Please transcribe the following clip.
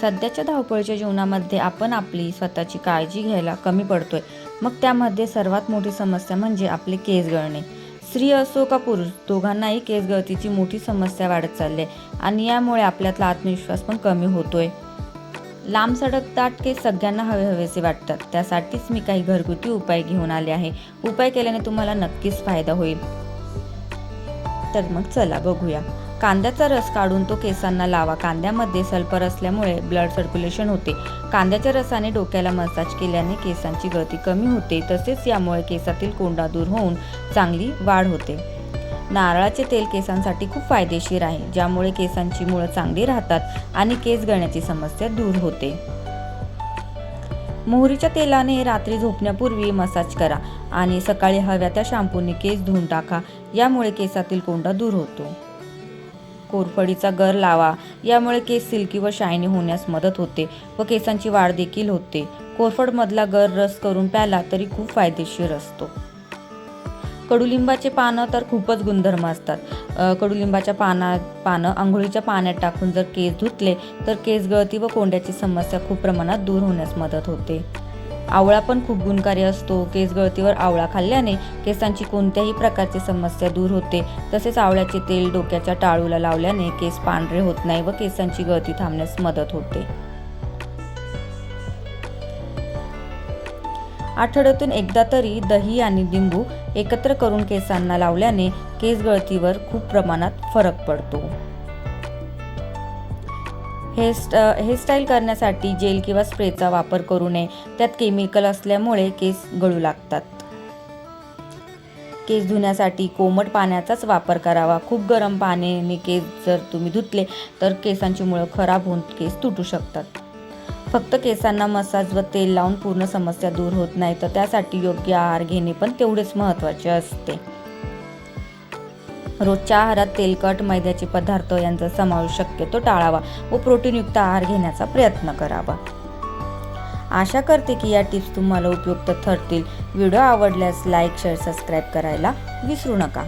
सध्याच्या धावपळीच्या जीवनामध्ये आपण आपली स्वतःची काळजी घ्यायला कमी पडतोय. मग त्यामध्ये सर्वात मोठी समस्या म्हणजे आपले केस गळणे. स्त्री असो का पुरुष दोघांनाही केस गळतीची मोठी समस्या वाढत चालली आहे आणि यामुळे आपल्यातला आत्मविश्वास पण कमी होतोय. लांब सडक दाट केस सगळ्यांना हवे हवेसे वाटतात. त्यासाठीच मी काही घरगुती उपाय घेऊन आले आहे. उपाय केल्याने तुम्हाला नक्कीच फायदा होईल. तर मग चला बघूया. कांद्याचा रस काढून तो केसांना लावा. कांद्यामध्ये सल्फर असल्यामुळे ब्लड सर्क्युलेशन होते. कांद्याच्या रसाने डोक्याला मसाज केल्याने केसांची गळती कमी होते. तसेच यामुळे केसातील कोंडा दूर होऊन चांगली वाढ होते. नारळाचे तेल केसांसाठी खूप फायदेशीर आहे ज्यामुळे केसांची मुळं चांगली राहतात आणि केस गळण्याची समस्या दूर होते. मोहरीच्या तेलाने रात्री झोपण्यापूर्वी मसाज करा आणि सकाळी हव्या त्या शॅम्पूने केस धुवून टाका. यामुळे केसातील कोंडा दूर होतो. कोरफडीचा गर लावा. यामुळे केस सिल्की व शायनी होण्यास मदत होते व केसांची वाढ देखील होते. कोरफडमधला गर रस करून प्याला तरी खूप फायदेशीर असतो. कडुलिंबाचे पानं तर खूपच गुणधर्म असतात. कडुलिंबाच्या पाना पानं आंघोळीच्या पाण्यात टाकून जर केस धुतले तर केस गळती व कोंड्याची समस्या खूप प्रमाणात दूर होण्यास मदत होते. आवळा पण खूप गुणकारी असतो. केस गळतीवर आवळा खाल्ल्याने केसांची कोणत्याही प्रकारची समस्या दूर होते. तसेच आवळ्याचे तेल डोक्याच्या टाळूला लावल्याने केस पांढरे होत नाही व केसांची गळती थांबण्यास मदत होते. आठवड्यातून एकदा तरी दही आणि लिंबू एकत्र करून केसांना लावल्याने केस गळतीवर खूप प्रमाणात फरक पडतो. हेअरस्ट हेअरस्टाईल करण्यासाठी जेल किंवा स्प्रेचा वापर करू नये. त्यात केमिकल असल्यामुळे केस गळू लागतात. केस धुण्यासाठी कोमट पाण्याचाच वापर करावा. खूप गरम पाण्याने केस जर तुम्ही धुतले तर केसांची मुळं खराब होऊन केस तुटू शकतात. फक्त केसांना मसाज व तेल लावून पूर्ण समस्या दूर होत नाही तर त्यासाठी योग्य आहार घेणे पण तेवढेच महत्त्वाचे असते. रोजच्या आहारात तेलकट मैद्याचे पदार्थ यांचा समावेश शक्यतो टाळावा व प्रोटीनयुक्त आहार घेण्याचा प्रयत्न करावा. आशा करते की या टिप्स तुम्हाला उपयुक्त ठरतील. व्हिडिओ आवडल्यास लाईक शेअर सबस्क्राईब करायला विसरू नका.